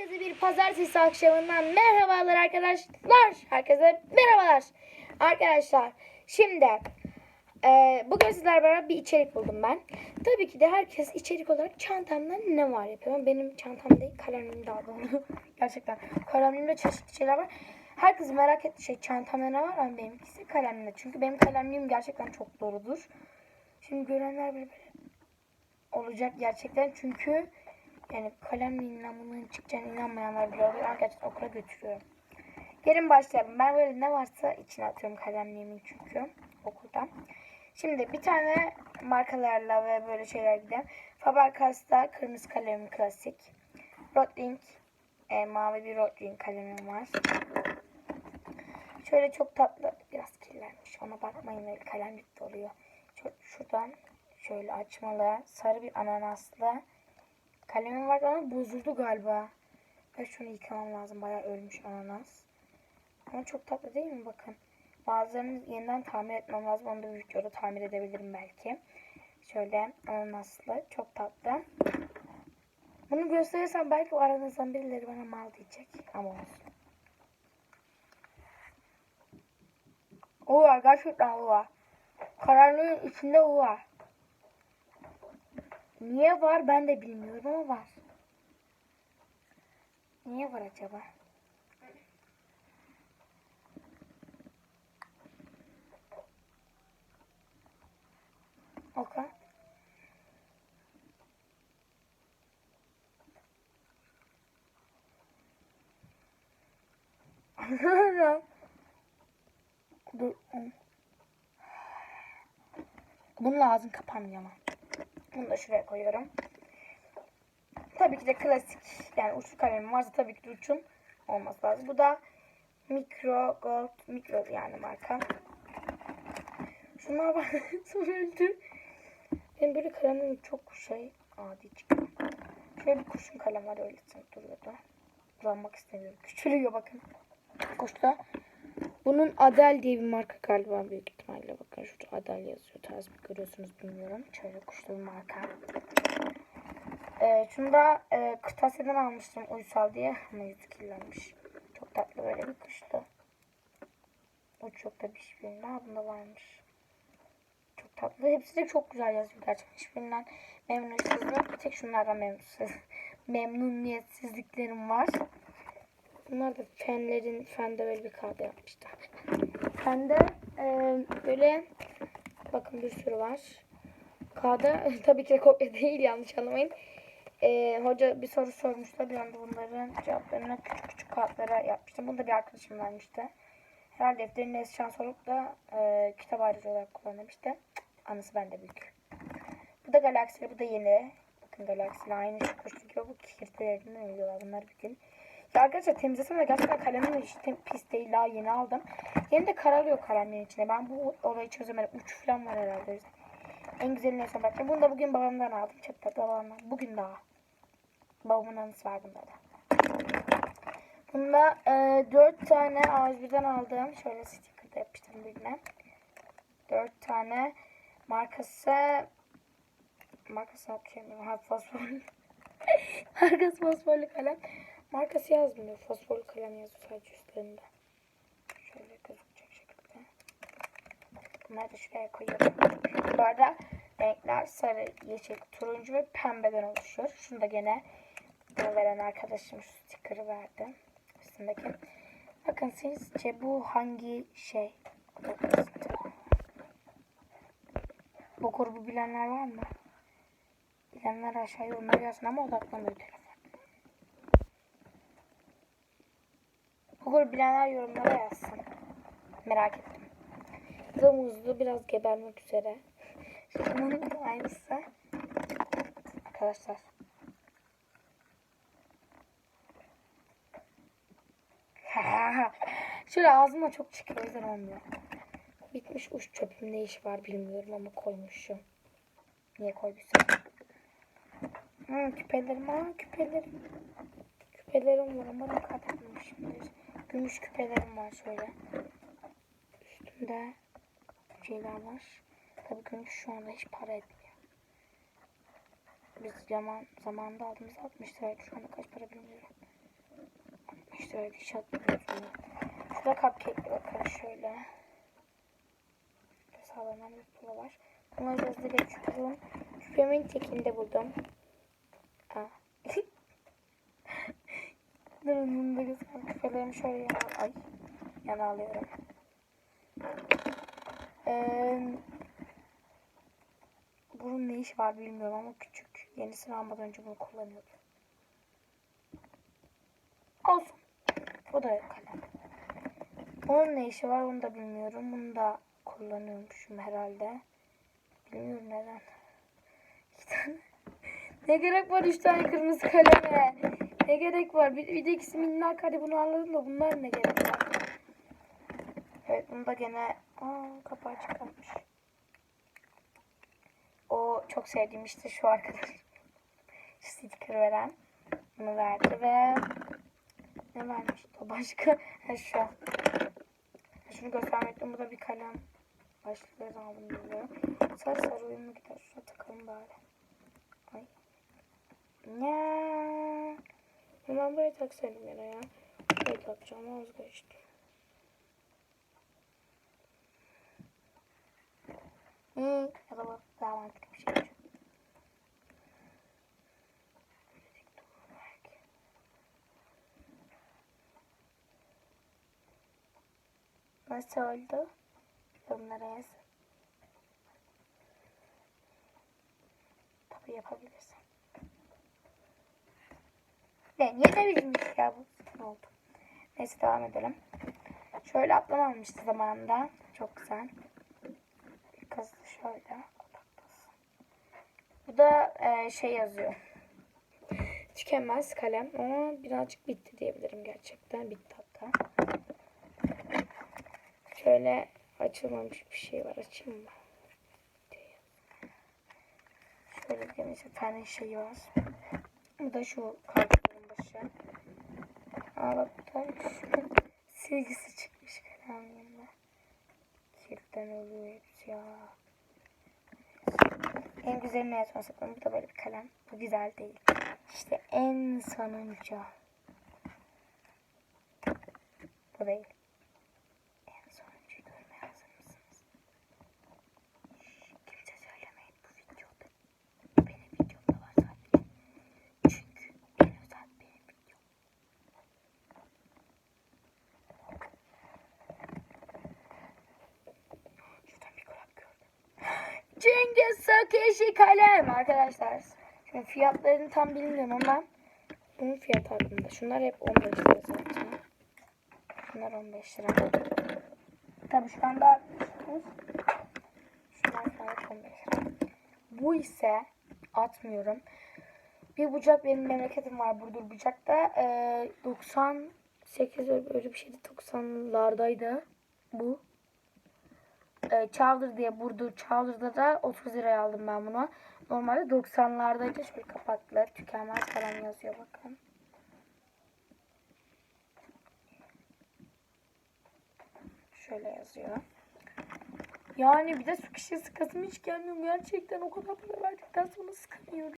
Herkese bir pazartesi akşamından merhabalar arkadaşlar. Herkese merhabalar. Arkadaşlar şimdi e, bugün sizlerle beraber bir içerik buldum ben. Tabii ki de herkes içerik olarak çantamda ne var yapıyor. Benim çantam değil kalemim daha doğru. Gerçekten kalemimde çeşitli şeyler var. Herkes merak ettiği şey çantamda ne var ama benimkisi kalemimde. Çünkü benim kalemliğim gerçekten çok doğrudur. Şimdi görenler böyle olacak gerçekten çünkü yani kalemliğinden bunların çıkacağına inanmayanlar bile oluyor. Ben gerçekten okula götürüyorum. Gelin başlayalım. Ben böyle ne varsa içine atıyorum kalemliğimi çünkü okulda. Şimdi bir tane markalarla ve böyle şeyler gidelim. Faber-Castell'da kırmızı kalemim klasik. Rotring e, mavi bir Rotring kalemim var. Şöyle çok tatlı biraz kirlenmiş. Ona bakmayın öyle kalemlik de oluyor. Şu- Şuradan şöyle açmalı sarı bir ananaslı Kalemim vardı ama bozuldu galiba. Ben şunu yıkamam lazım. Bayağı ölmüş ananas. Ama çok tatlı değil mi? Bakın. Bazılarını yeniden tamir etmem lazım. Onu da bir videoda tamir edebilirim belki. Şöyle ananaslı. Çok tatlı. Bunu gösterirsem belki o aranızdan birileri bana mal diyecek. Ama olsun. O var. Gerçekten o var. Karanlığın içinde o var. Niye var ben de bilmiyorum ama var. Niye var acaba? Oka. Dur. Bunun ağzını kapanmıyor ama. Bunu da şuraya koyuyorum. Tabii ki de klasik yani uçlu kalemim varsa tabii ki de uçun olması lazım. Bu da Micro Gold Micro yani marka. Şunlar var. Sonra öldü. Benim böyle kalemim çok şey adi çıkıyor. Şöyle bir kurşun kalem var öyle duruyordu. Kullanmak istemiyorum. Küçülüyor bakın. Kuşta. Bunun Adel diye bir marka galiba büyük ihtimalle. Bakın şurada Adel yazıyor. Tarz bir görüyorsunuz bilmiyorum. Şöyle kuşlu bir marka. Ee, şunu da e, kırtasiyeden almıştım uysal diye. Ama yüzü kirlenmiş. Çok tatlı böyle bir kuştu. O çok da bir şey. Ne bunda varmış. Çok tatlı. Hepsi de çok güzel yazıyor gerçekten. Hiçbirinden yok. Bir tek şunlardan memnunsiz, memnuniyetsizliklerim var. Bunlar da fenlerin, fende böyle bir kağıda yapmışlar. Fende e, böyle bakın bir sürü var. Kağıda tabii ki de kopya değil yanlış anlamayın. E, hoca bir soru sormuştu. Bir anda bunların cevaplarını küçük küçük kağıtlara yapmıştım. Bunu da bir arkadaşım vermişti. Her defterin neyse şans olup da e, kitap ayrıcı olarak kullanmıştı. Anısı bende büyük. Bu da galaksili, bu da yeni. Bakın galaksili aynı şu kuşlu gibi bu kirtilerinden ölüyorlar bunlar bir gün. Arkadaşlar temizlesem de gerçekten kalemim hiç pis değil. Daha yeni aldım. Yeni de kararıyor kalemlerin içine. Ben bu olayı çözemedim. Uç falan var herhalde. En güzeli neyse bakın. Bunu da bugün babamdan aldım. Tatlı babamdan. Bugün daha. Babamın anısı var bunda da. Bunda e, 4 tane A101'den aldım. Şöyle sticker da yapıştırdım birine. 4 tane markası markası okuyamıyorum. Ha fosfor. markası fosforlu kalem. Markası yazmıyor. Fosforlu kalem yazıyor sadece üstlerinde. Şöyle gözükecek şekilde. Bunları da şuraya koyuyorum. Bu arada renkler sarı, yeşil, turuncu ve pembeden oluşuyor. Şunu da gene bunu veren arkadaşım şu sticker'ı verdi. Üstündeki. Bakın sizce bu hangi şey? Bu grubu bilenler var mı? Bilenler aşağıya yorumlara yazsın ama odaklanmıyor telefon. Grubu bilenler yorumlara yazsın. Merak ettim. Domuzlu biraz gebermek üzere. Bunun aynısı. Arkadaşlar. Şöyle ağzıma çok çıkıyor o yüzden olmuyor. Bitmiş uç çöpüm ne işi var bilmiyorum ama koymuşum. Niye koyduysam. Hmm, küpelerim aa küpelerim. Küpelerim var umarım kaybetmemişimdir. Gümüş küpelerim var şöyle. Üstünde şeyler var. Tabii gümüş şu anda hiç para etmiyor. Biz zaman zamanında aldığımız 60 liraydı. Şu anda kaç para bilmiyorum. 5 liraydı. Hiç hatırlamıyorum. Şurada cupcake'li bakın şöyle. Sağlanan bir pula var. Bunları hızlı geçiyorum. Küpemin tekinde buldum. Aa. Durun bunu da göstereyim. Küpelerimi şöyle yana, ay, yana alıyorum. Ee, bunun ne iş var bilmiyorum ama küçük. Yenisini almadan önce bunu kullanıyordum. Olsun. Bu da kalem. Onun ne işi var onu da bilmiyorum. Bunu da kullanıyormuşum herhalde. Bilmiyorum neden. İki tane. ne gerek var üç tane kırmızı kaleme? Ne gerek var? Bir, bir de ikisi minnak hadi bunu anladım da bunlar ne gerek var? Evet bunu da gene Aa, kapağı çıkarmış. O çok sevdiğim işte şu arkadaş. Sticker veren. Bunu verdi ve ne vermişti o başka? Ha şu. Şunu göstermekten bu da bir kalem. Başlıkları da aldım bilmiyorum. Sarı sarı uyumlu gider. Şuna takalım bari. Ay. Ya. Hemen buraya taksaydım yine ya. Buraya takacağım. Vazgeçtim. Hı, ya da bu daha mantıklı bir şey. Nasıl oldu? Yorumlara yazın. Tabii yapabilirsin. Ne? Niye de bilmiş ya bu? Oldu? Neyse devam edelim. Şöyle atlamamıştı zamanında. Çok güzel. Kazı şöyle. Bu da e, şey yazıyor. Tükenmez kalem ama birazcık bitti diyebilirim gerçekten. Bitti hatta. Şöyle açılmamış bir şey var. Açayım mı? Şöyle bir bir tane şey var. Bu da şu kartların başı. Aa bak silgisi çıkmış kalemliğinde. Kirden oluyor hepsi ya. En güzelini en son sakladım. Bu da böyle bir kalem. Bu güzel değil. İşte en sonuncu. Bu değil. En sonuncuyu görmeye hazır mısınız? Şşş, kimse söylemeyin bu videoda. Benim videomda var sadece. Çünkü en özel benim videom. Şuradan bir kulak gördüm. Cengiz Sökeşi kalem arkadaşlar. Şimdi fiyatlarını tam bilmiyorum ama bunun fiyatı aklımda. Şunlar hep 15 lira zaten. Şunlar 15 lira. Tabii şu anda şunlar falan 15 lira. Bu ise atmıyorum. Bir bucak benim memleketim var Burdur Bucak'ta. Ee, 98 öyle öyle bir şeydi. 90'lardaydı bu. Ee, Çavdır diye Burdur Çavdır'da da 30 liraya aldım ben bunu. Normalde 90'lardaydı. Şöyle kapaklı tükenmez falan yazıyor bakın. Şöyle yazıyor. Yani bir de su kişi sıkasım hiç gelmiyor. Gerçekten o kadar para verdikten sonra sıkamıyorum.